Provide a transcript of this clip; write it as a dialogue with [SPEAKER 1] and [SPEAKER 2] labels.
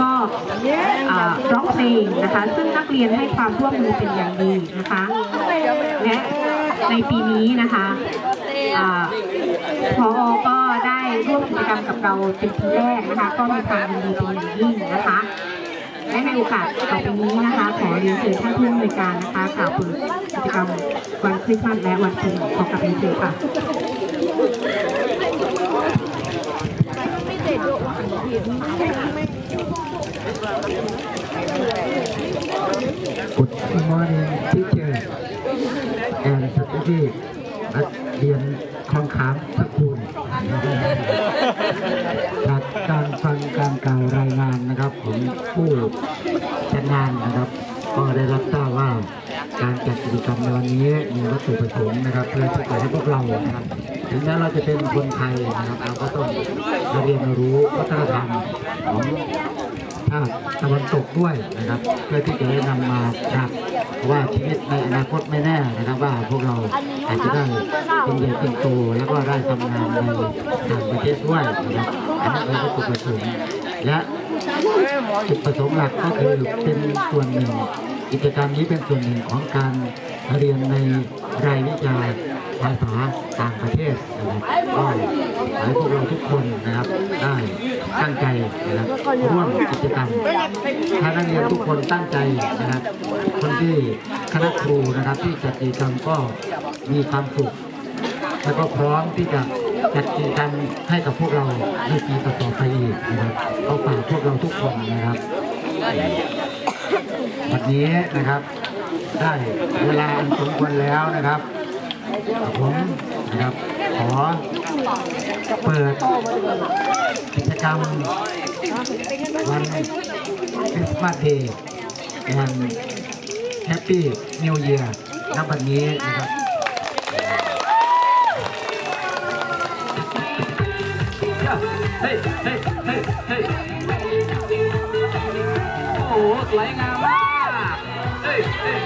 [SPEAKER 1] ก็ร้องเพลงนะคะ ซึ่งนักเรียนให้ความร่วมมือเป็นอย่างดีนะคะและในปีนี้นะคะอ่าพอก็ได้ร่วมกิจกรรมกับเราเป็นปีแรกนะคะ ก็มีความยินดีเป็นอย่างยิ่งนะคะและในโอกาสต่อไปนี้นะคะ ขอเรียนเชิญท่านผู้อำนวยการนะคะกล่าวเปิดกิจกรรมวันคริสต์มาสและวันคริสต์ขอกลับเรียนเชิญค่ะ
[SPEAKER 2] and faculty นักเรียนคลองขามสกุลจากการฟังการกล่าวรายงานนะครับของผู้จัดงานนะครับ ก็ได้รับทราบว่าการจัดกิจกรรมในวันนี้มีวัตถุประสงค์นะครับเพื่อที่จะให้พวกเรานะครับถึงแม้เราจะเป็นคนไทยนะครับเราก็ต้องเรียนรู้วัฒนธรรมของภาค ตะวันตกด้วยนะครับ เพื่อที่จะได้นำมาครับว่าชีวิตในอนาคตไม่แน่นะครับ ว่าพวกเราอาจจะได้เป็นใหญ่เป็นโตแล้วก็ได้ทำงานในต่างประเทศด้วยนะครับอันนี้เป็นวัตถุประสงค์และจุดประสงค์หลักก็คือเป็นส่วนหนึ่งกิจกรรมนี้เป็นส่วนหนึ่งของการเรียนในรายวิชา ภาษาต่างประเทศนะครับก็ให้พวกเราทุกคนนะครับได้ตั้งใจนะครับร่วมกิจกรรมถ้านักเรียนทุกคนตั้งใจนะครับ คนที่คณะครูนะครับที่จัดกิจกรรมก็มีความสุขแล้วก็พร้อมที่จะจัดกิจกรรมให้กับพวกเราในปีต่อๆไปอีกนะครับเอาฝากพวกเราทุกคนนะครับวันนี้นะครับได้เวลาอันสมควรแล้วนะครับ ผมนะครับขอเปิดกิจกรรมวันคริสต์มาสเดย์แอนแฮปปี้นิวเยียร์ณวันนี้นะครับ
[SPEAKER 3] เฮ้ยเฮ้ยเฮ้ยเฮ้ยโอ้โหสวยงามมากเฮ้ยเฮ้ย